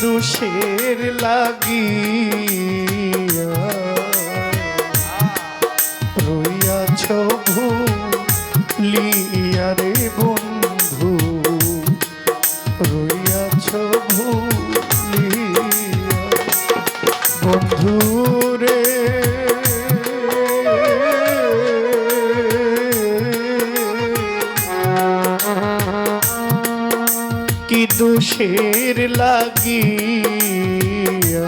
দোষের লাগি রইয়াছ ভুলিয়া রে বল থাকিয়া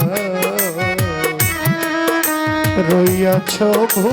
রইয়াছ ভূ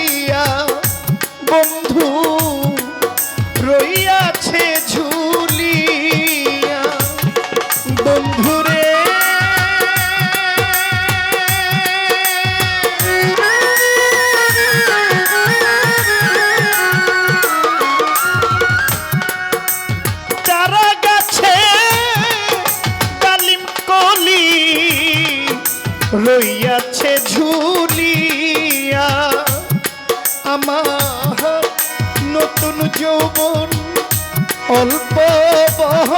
রইয়াছে ঝুলিয়া আমার নতুন যৌবন অল্প বহ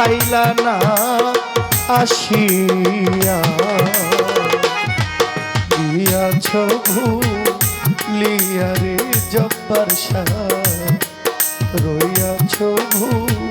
খাইলা না আসিয়া। দিয়াছ ভুলিয়া রে জব্বার সাহ রইয়াছ ভুল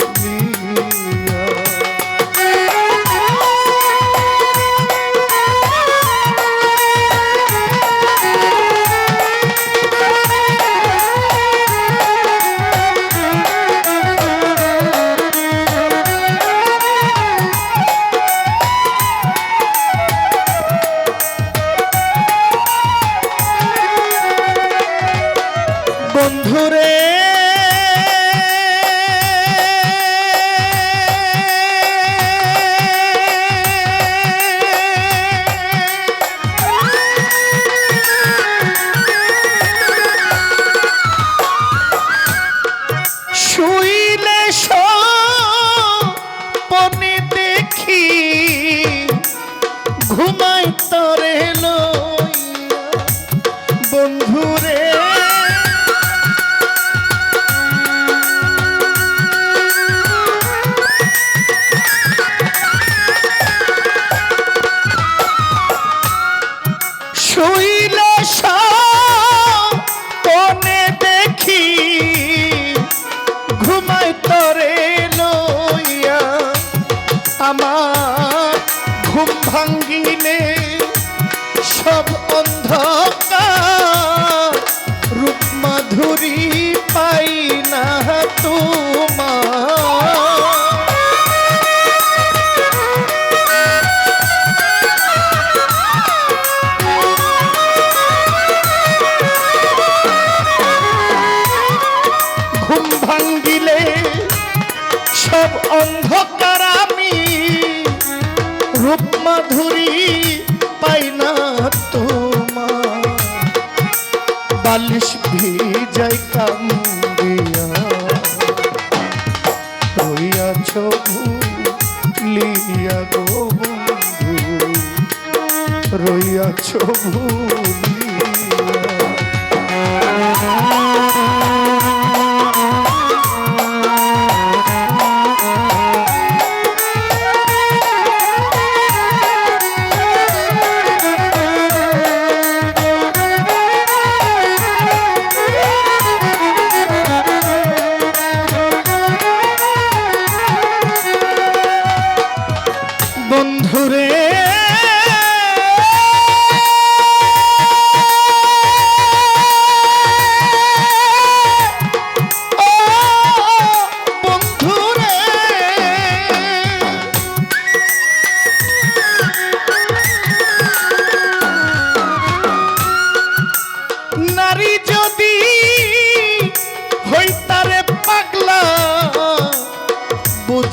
বালিশ ভিজাই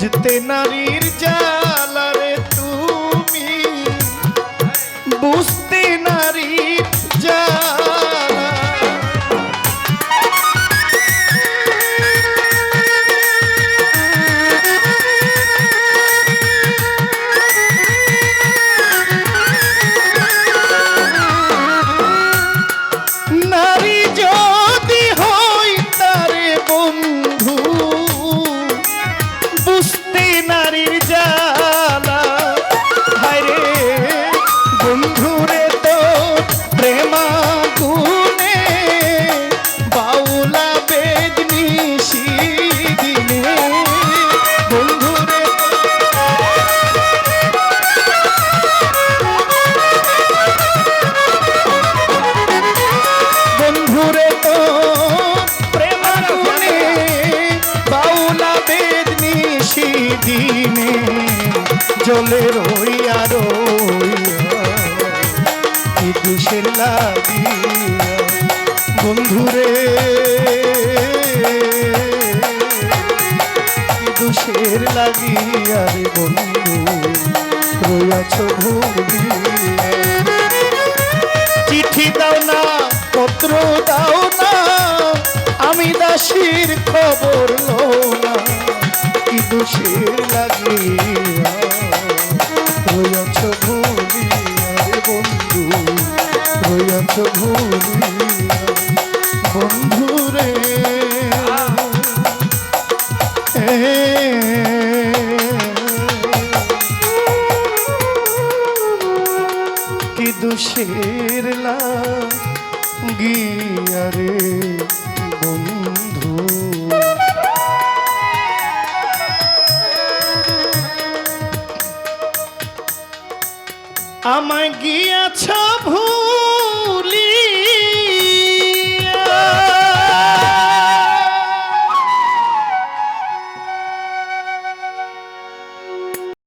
বুঝতে নারীর জালারে তুমি। বুঝতে দিনে জলে রইয়া রইয়া কি দুষের লাগিয়া। বন্ধুরে দুষের লাগিয়া রে বন্ধু, রইয়াছ ভুলিয়া। চিঠি দাও না, পত্র দাও না, আমি দাসীর খবর লো না। দোষের লাগিয়া রইয়াছ ভুলিয়া রে বন্ধু রইয়াছ ভুলিয়া বন্ধু রে কি দুষের আমায় গিয়াছ ভুল